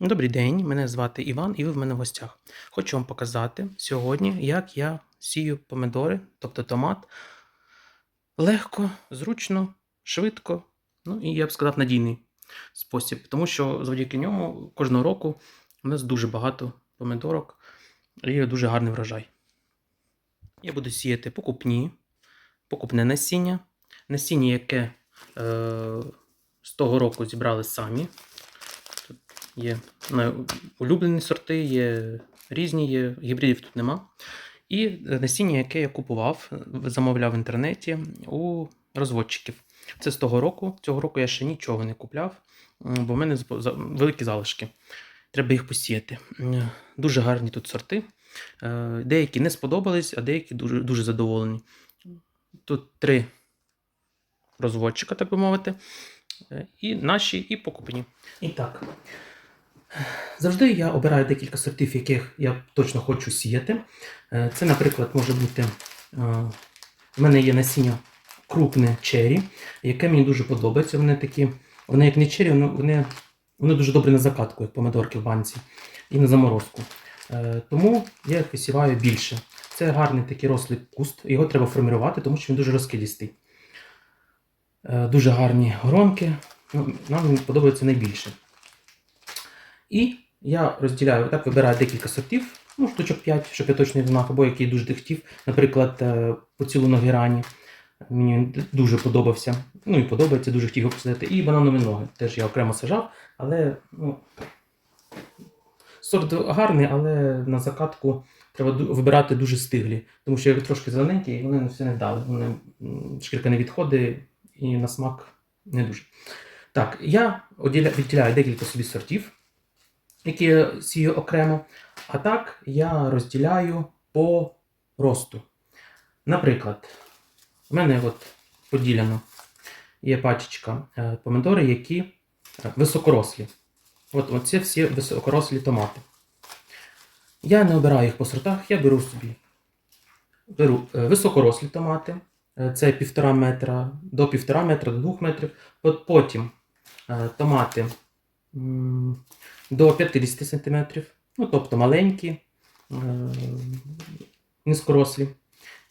Добрий день, мене звати Іван, і ви в мене в гостях. Хочу вам показати сьогодні, як я сію помидори, тобто томат, легко, зручно, швидко, ну і я б сказав, надійний спосіб. Тому що завдяки ньому кожного року у нас дуже багато помидорок і дуже гарний врожай. Я буду сіяти покупні, покупне насіння, насіння, яке е, з того року зібрали самі. Є улюблені сорти, є різні, є гібридів тут нема. І насіння, яке я купував, замовляв в інтернеті у розводчиків. Це з того року. Цього року я ще нічого не купляв, бо в мене великі залишки. Треба їх посіяти. Дуже гарні тут сорти. Е, Деякі не сподобались, а деякі дуже, дуже задоволені. Тут три розводчика, так би мовити. Е, І наші, і покупні. І так. Завжди я обираю декілька сортів, яких я точно хочу сіяти. Е, Це, наприклад, може бути. е, В мене є насіння крупне чері, яке мені дуже подобається. Вони такі, вони як не чері, вони, вони, дуже добре на закатку, як помидорки в банці, і на заморозку. Е, Тому я їх висіваю більше. Це гарний такий рослий куст, його треба формувати, тому що він дуже розкидістий. Дуже гарні гронки. Ну, Нам він подобається найбільше. І я розділяю, так вибираю декілька сортів, ну, штучок 5, щоб я точно не знав, або який дуже хотів. Наприклад, е, поцілунок герані. Мені дуже подобався. Ну і подобається, дуже хотів його посадити. І бананові ноги. Теж я окремо сажав, але ну, сорт гарний, але на закатку треба вибирати дуже стиглі. Тому що як трошки зелененькі, вони все не вдали. Вони шкірка не відходить і на смак не дуже. Так, я відділяю декілька собі сортів які я сію окремо. А так я розділяю по росту. Наприклад, в мене от поділяно є пачечка е, помидори, які високорослі. От, це всі високорослі томати. Я не обираю їх по сортах, я беру собі беру е, високорослі томати. Е, Це півтора метра до півтора метра, до двох метрів. От потім томати до 50 см, ну тобто маленькі, е, низькорослі.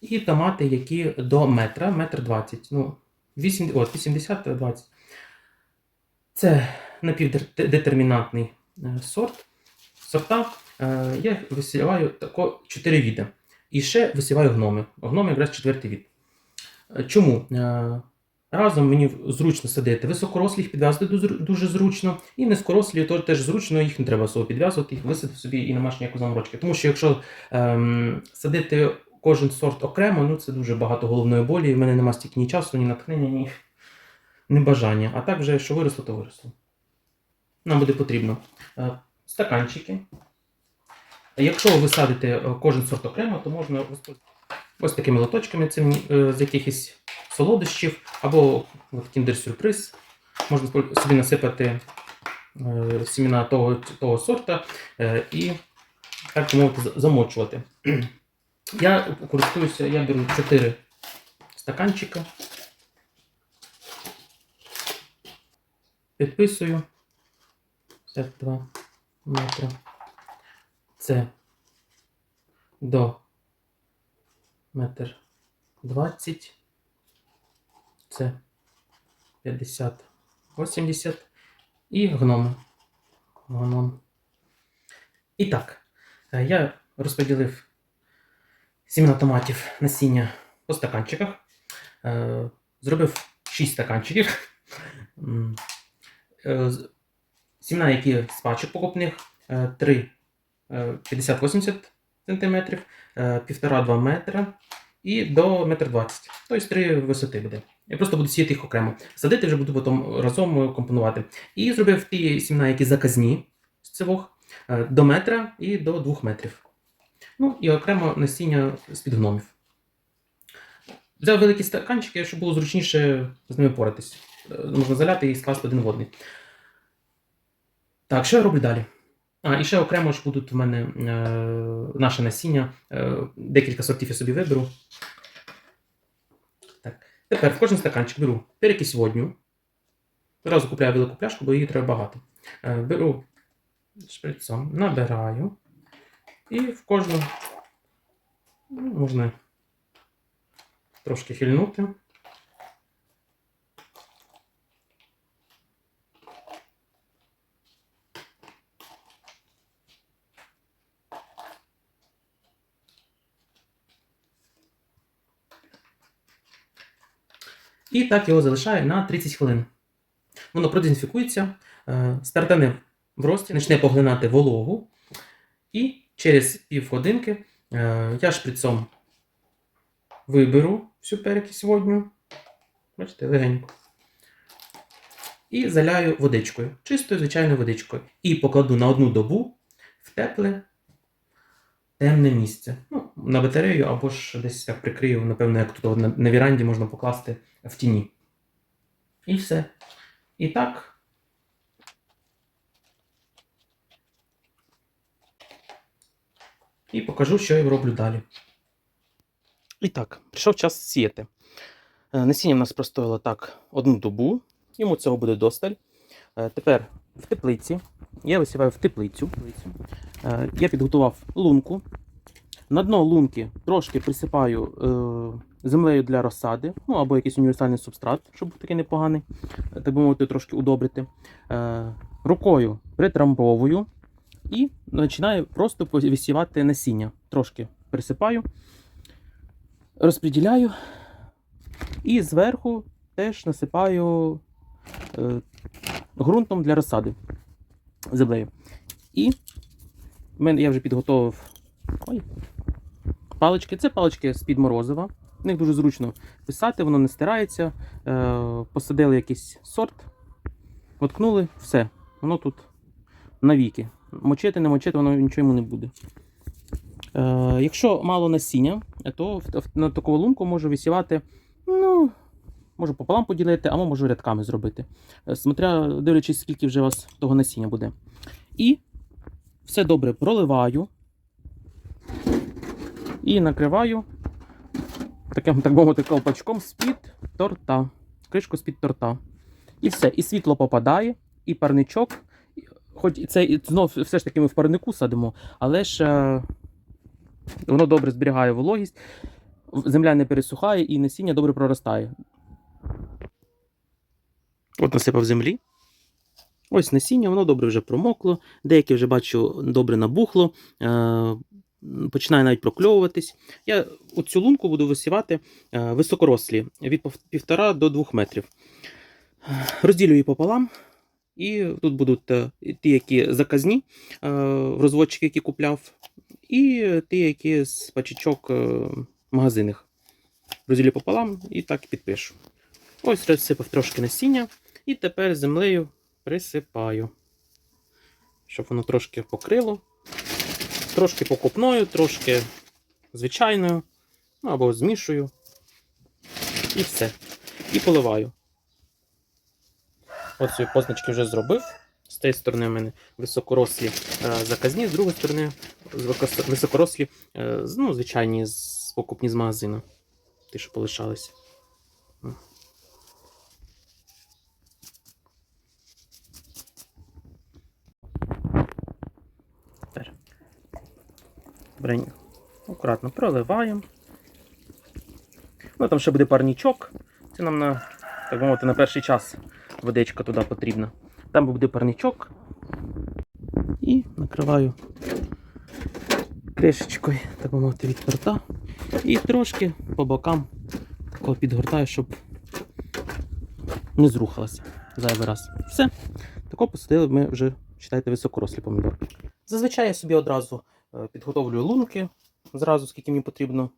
І томати, які до метра, метр 20, ну, 8, от, 80-20. Це напівдетермінантний е, сорт. Сорта е, я висіваю тако 4 віда. І ще висіваю гноми. Гноми якраз четвертий від. Е, Чому? Разом мені зручно садити. Їх підв'язати дуже- зручно, і низькорослі то теж зручно, їх не треба особо підв'язувати, їх висадити собі і немає ніякої заморочки. Тому що якщо ем, садити кожен сорт окремо, ну це дуже багато головної болі, і в мене немає стільки ні часу, ні натхнення, ні, ні бажання. А так вже, що виросло, то виросло. Нам буде потрібно е, стаканчики. Якщо ви садите е, кожен сорт окремо, то можна ось такими лоточками цим, е, з якихось солодощів або от кіндер-сюрприз. Можна собі насипати е, сімена того, того сорта е, і, так мовити, замочувати. Я користуюся, я беру 4 стаканчика, підписую 52 метри. Це до метр 20. Це 50, 80 і гноми. Гном. І так, е, я розподілив сімена томатів насіння по стаканчиках. Е, Зробив 6 стаканчиків. Е, Сімена, які з пачок покупних, 3 50-80 см, 1,5-2 метра і до 1,20 м. Тобто 3 висоти буде. Я просто буду сіяти їх окремо. Садити вже буду потім разом компонувати. І зробив ті сімена, які заказні з цивох, е, до метра і до 2 метрів. Ну і окремо насіння з-під гномів. Взяв великі стаканчики, щоб було зручніше з ними поратись. Е, Можна заляти і скласти один в один. Так, що я роблю далі? А, і ще окремо ж будуть в мене е, наше насіння. Е, декілька сортів я собі виберу. Так. Тепер в кожен стаканчик беру перекись водню. Одразу купляю велику пляшку, бо її треба багато. Е, беру шприцом набираю. І в кожну ну, можна трошки хильнути. І так його залишаю на 30 хвилин. Воно продезінфікується, е, стартане в рості, почне поглинати вологу. І через півгодинки е, я шприцом виберу всю перекись водню. Бачите, легенько. І заляю водичкою, чистою звичайною водичкою. І покладу на одну добу в тепле, темне місце. Ну, на батарею або ж десь як прикрию, напевно, як тут на, на віранді можна покласти в тіні. І все. І так. І покажу, що я роблю далі. І так, прийшов час сіяти. Е, Насіння в нас простояло так одну добу, йому цього буде досталь. Е, Тепер в теплиці. Я висіваю в теплицю. Е, Я підготував лунку. На дно лунки трошки присипаю е, землею для розсади, ну або якийсь універсальний субстрат, щоб був такий непоганий, е, так би мовити, трошки удобрити. Рукою притрамбовую і починаю просто висівати насіння. Трошки присипаю, розподіляю і зверху теж насипаю е, ґрунтом для розсади землею. І мене я вже підготовив. Ой, палички. Це палички з-під морозива. В них дуже зручно писати, воно не стирається. Е, посадили якийсь сорт, воткнули, все. Воно тут навіки. Мочити, не мочити, воно нічого йому не буде. Е, якщо мало насіння, то на таку лунку можу висівати, ну, можу пополам поділити, або можу рядками зробити. Е, Смотря дивлячись, скільки вже у вас того насіння буде. І все добре проливаю. І накриваю таким, так мовити, колпачком з-під торта. Кришку з-під торта. І все. І світло попадає, і парничок. Хоч це і знов все ж таки ми в парнику садимо, але ж е, воно добре зберігає вологість, земля не пересухає і насіння добре проростає. От насипав землі. Ось насіння, воно добре вже промокло, деяке вже бачу добре набухло, е, починає навіть прокльовуватись. Я оцю лунку буду висівати е, високорослі від пов- півтора до двох метрів. Розділю її пополам, і тут будуть е, ті, які заказні, розводчики, які купляв, і ті, які з пачечок е, магазинних. Розділю пополам і так підпишу. Ось розсипав трошки насіння, і тепер землею присипаю, щоб воно трошки покрило. Трошки покупною, трошки звичайною, ну або змішую. І все. І поливаю. Ось ці позначки вже зробив. З тієї сторони в мене високорослі е, заказні, з другої сторони високорослі, е, ну, звичайні покупні з магазину. Ті, що полишалися. Брень. Акуратно проливаємо. Ну, там ще буде парнічок. Це нам на, так мовити, на перший час водичка туди потрібна. Там буде парнічок. І накриваю кришечкою, так мовити, від торта. І трошки по бокам такого підгортаю, щоб не зрухалося зайвий раз. Все. Тако посадили ми вже, вважайте, високорослі помідорки. Зазвичай я собі одразу підготовлюю лунки, зразу скільки мені потрібно.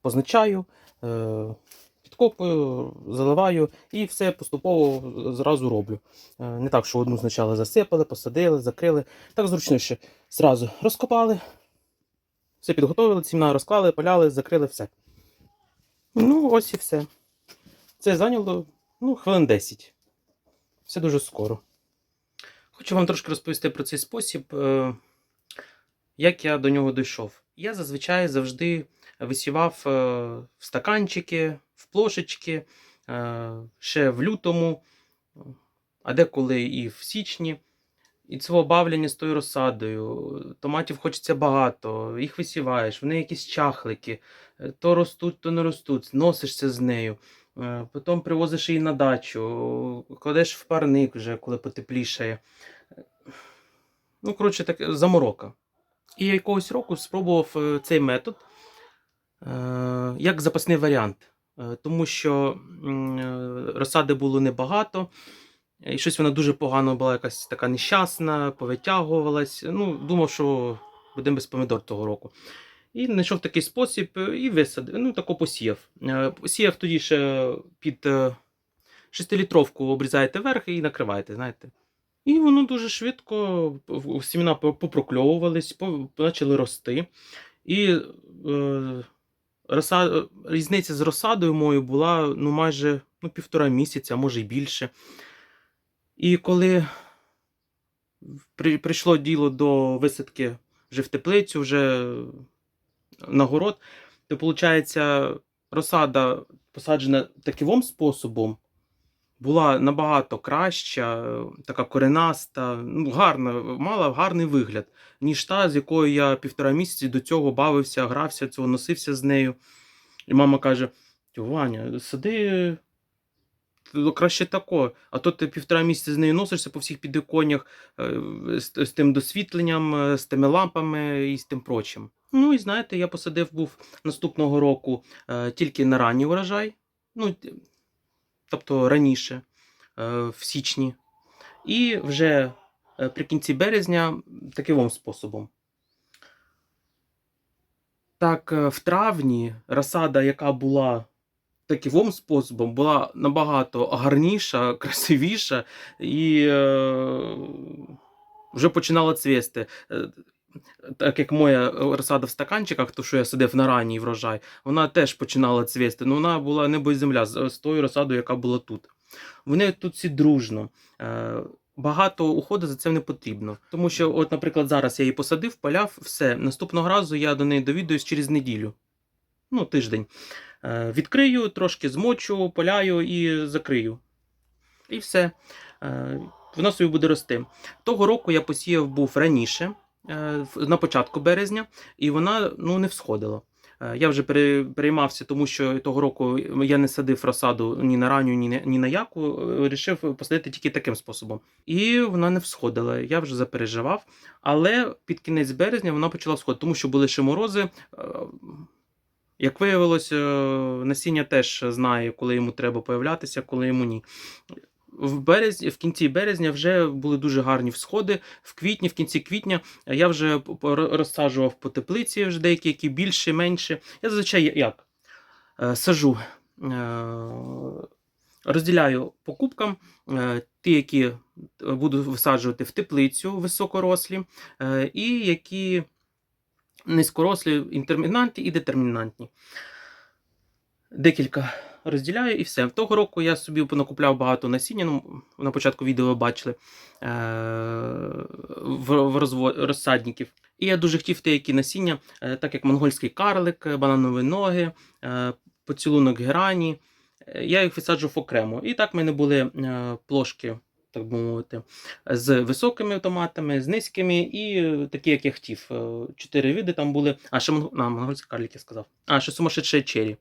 Позначаю, е, підкопую, заливаю і все поступово зразу роблю. Е, Не так, що одну спочатку засипали, посадили, закрили. Так зручніше. Зразу розкопали, все підготовили, сімна розклали, поляли, закрили все. Ну, ось і все. Це зайняло ну, хвилин 10. Все дуже скоро. Хочу вам трошки розповісти про цей спосіб, е, як я до нього дійшов. Я зазвичай завжди висівав е, в стаканчики, в плошечки, е, ще в лютому, а деколи і в січні. і цього бавлення з тою розсадою. Томатів хочеться багато, їх висіваєш, вони якісь чахлики, е, то ростуть, то не ростуть, носишся з нею. Потім привозиш її на дачу, кладеш в парник вже, коли потеплішає. Ну, коротше, так, заморока. І я якогось року спробував е, цей метод е, як запасний варіант. Е, Тому що розсади було небагато, і щось вона дуже погано була, якась така нещасна, повитягувалась. Ну, думав, що будемо без помідор того року. І знайшов такий спосіб і висадив. Ну, тако посіяв. Посіяв тоді ще під 6-літровку обрізаєте верх і накриваєте, знаєте. І воно дуже швидко, сімена попрокльовувались, почали рости. І е, роса, е, різниця з розсадою моєю була ну, майже ну, півтора місяця, може й більше. І коли при, прийшло діло до висадки вже в теплицю, вже на город, то виходить, розсада посаджена таким способом була набагато краща, така коренаста, ну, гарна, мала гарний вигляд, ніж та, з якою я півтора місяці до цього бавився, грався, цього носився з нею. І мама каже: «Тьо, Ваня, сади ну, краще тако. А то ти півтора місяця з нею носишся по всіх підвіконнях е, з, з тим досвітленням, е, з тими лампами і з тим прочим. Ну і знаєте, я посадив був наступного року е, тільки на ранній урожай. Ну, тобто раніше, е, в січні. І вже е, при кінці березня таким способом. Так, е, в травні розсада, яка була таким способом, була набагато гарніша, красивіша і вже починала цвісти. Так як моя розсада в стаканчиках, то що я садив на ранній врожай, вона теж починала цвісти. Ну вона була небо і земля з, тою розсадою, яка була тут. Вони тут всі дружно. Е, Багато уходу за це не потрібно. Тому що, от, наприклад, зараз я її посадив, поляв, все. Наступного разу я до неї довідуюсь через неділю. Ну, тиждень. Е, Відкрию, трошки змочу, поляю і закрию. І все. Е, Воно собі буде рости. Того року я посіяв був раніше, на початку березня, і вона ну, не всходила. Е, Я вже переймався, тому що того року я не садив розсаду ні на ранню, ні на, ні на яку. Вирішив посадити тільки таким способом. І вона не всходила. Я вже запереживав. Але під кінець березня вона почала всходити, тому що були ще морози. Е, Як виявилось, е, насіння теж знає, коли йому треба появлятися, коли йому ні. В березні, в кінці березня вже були дуже гарні всходи. В квітні, в кінці квітня я вже розсаджував по теплиці, вже деякі, які більше, менше. Я зазвичай як Е, сажу, е, розділяю по кубкам е, ті, які буду висаджувати в теплицю високорослі, і які низькорослі, інтермінантні і детермінантні. Декілька розділяю і все. Того року я собі понакупляв багато насіння. Ну, на початку відео бачили е- в, розсадників. І я дуже хотів деякі насіння, е, так як монгольський карлик, е, бананові ноги, е, поцілунок герані. Е, Я їх висаджував окремо. І так в мене були е, плошки, так би мовити, з високими томатами, з низькими, і е, такі, як я хотів. Е, Чотири види там були. А ще монго... а, монгольський карлик сказав. А, ще сумасшедший чері.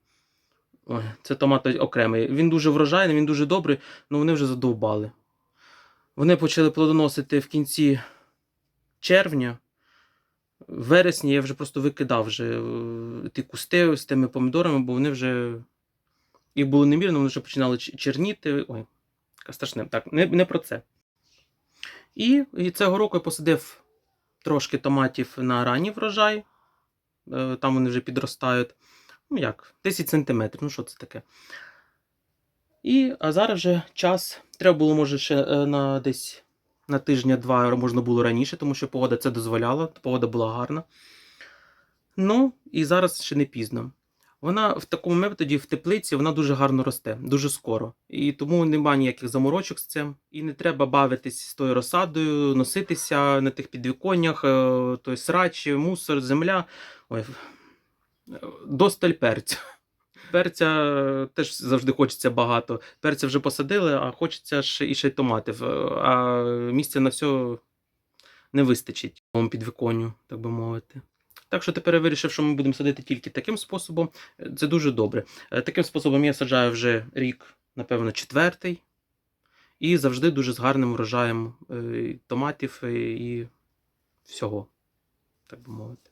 Ой, це томат окремий. Він дуже врожайний, він дуже добрий, але вони вже задовбали. Вони почали плодоносити в кінці червня. В вересні я вже просто викидав вже е, ті кусти з тими помідорами, бо вони вже. Їх було немірно, вони вже починали черніти. Ой, страшне. Так, не, не про це. І, і цього року я посадив трошки томатів на ранній врожай. Е, Там вони вже підростають. Ну як, 10 сантиметрів, ну що це таке? І а зараз вже час. Треба було, може, ще е, на десь на тижня-два можна було раніше, тому що погода це дозволяла, погода була гарна. Ну, і зараз ще не пізно. Вона в такому методі в теплиці вона дуже гарно росте, дуже скоро. І тому немає ніяких заморочок з цим. І не треба бавитись з тою розсадою, носитися на тих підвіконнях, е, той срач, мусор, земля. Ой, досталь перцю. Перця теж завжди хочеться багато. Перця вже посадили, а хочеться ще і ще й томатів. А місця на все не вистачить вам підвіконню, так би мовити. Так що тепер я вирішив, що ми будемо садити тільки таким способом. Це дуже добре. Е, Таким способом я саджаю вже рік, напевно, четвертий. І завжди дуже з гарним урожаєм е, томатів е, і всього, так би мовити.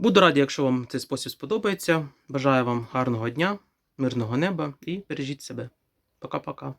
Буду радий, якщо вам цей спосіб сподобається. Бажаю вам гарного дня, мирного неба і бережіть себе. Пока-пока.